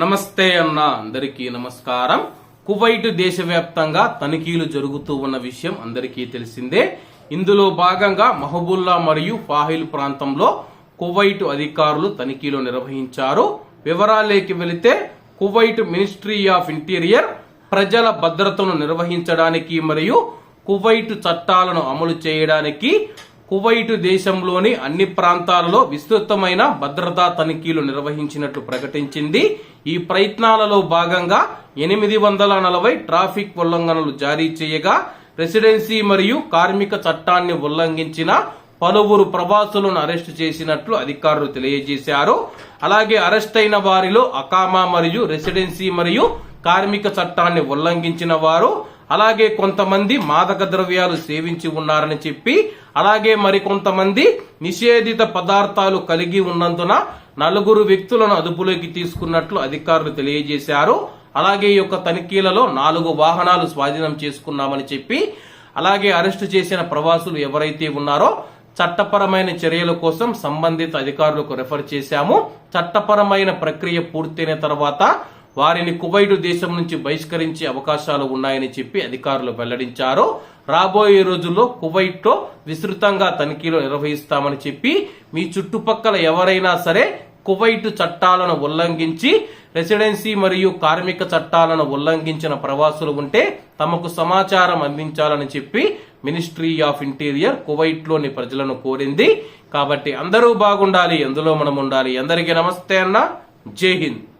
నమస్తే అన్న అందరికీ నమస్కారం. కువైట్ దేశవ్యాప్తంగా తనిఖీలు జరుగుతూ ఉన్న విషయం అందరికీ తెలిసిందే. ఇందులో భాగంగా మహబుల్లా మరియు ఫాహిల్ ప్రాంతంలో కువైట్ అధికారులు తనిఖీలు నిర్వహించారు. వివరాలేకి వెళితే కువైట్ మినిస్ట్రీ ఆఫ్ ఇంటీరియర్ ప్రజల భద్రతను నిర్వహించడానికి మరియు కువైట్ చట్టాలను అమలు చేయడానికి కువైటు దేశంలోని అన్ని ప్రాంతాలలో విస్తృతమైన భద్రతా తనిఖీలు నిర్వహించినట్లు ప్రకటించింది. ఈ ప్రయత్నాలలో భాగంగా ఎనిమిది వందల నలభై ట్రాఫిక్ ఉల్లంఘనలు జారీ చేయగా రెసిడెన్సీ మరియు కార్మిక చట్టాన్ని ఉల్లంఘించిన పలువురు ప్రవాసులను అరెస్టు చేసినట్లు అధికారులు తెలియజేశారు. అలాగే అరెస్ట్ అయిన వారిలో అకామా మరియు రెసిడెన్సీ మరియు కార్మిక చట్టాన్ని ఉల్లంఘించిన వారు అలాగే కొంతమంది మాదక ద్రవ్యాలు సేవించి ఉన్నారని చెప్పి అలాగే మరికొంతమంది నిషేధిత పదార్థాలు కలిగి ఉన్నందున నలుగురు వ్యక్తులను అదుపులోకి తీసుకున్నట్లు అధికారులు తెలియజేశారు. అలాగే ఈ యొక్క తనిఖీలలో నాలుగు వాహనాలు స్వాధీనం చేసుకున్నామని చెప్పి అలాగే అరెస్టు చేసిన ప్రవాసులు ఎవరైతే ఉన్నారో చట్టపరమైన చర్యల కోసం సంబంధిత అధికారులకు రెఫర్ చేశాము. చట్టపరమైన ప్రక్రియ పూర్తయిన తర్వాత వారిని కువైటు దేశం నుంచి బహిష్కరించే అవకాశాలు ఉన్నాయని చెప్పి అధికారులు వెల్లడించారు. రాబోయే రోజుల్లో కువైట్లో విస్తృతంగా తనిఖీలు నిర్వహిస్తామని చెప్పి మీ చుట్టుపక్కల ఎవరైనా సరే కువైట్ చట్టాలను ఉల్లంఘించి రెసిడెన్సీ మరియు కార్మిక చట్టాలను ఉల్లంఘించిన ప్రవాసులు ఉంటే తమకు సమాచారం అందించాలని చెప్పి మినిస్ట్రీ ఆఫ్ ఇంటీరియర్ కువైట్లోని ప్రజలను కోరింది. కాబట్టి అందరూ బాగుండాలి ఎందులో మనం ఉండాలి. అందరికీ నమస్తే అన్న. జై హింద్.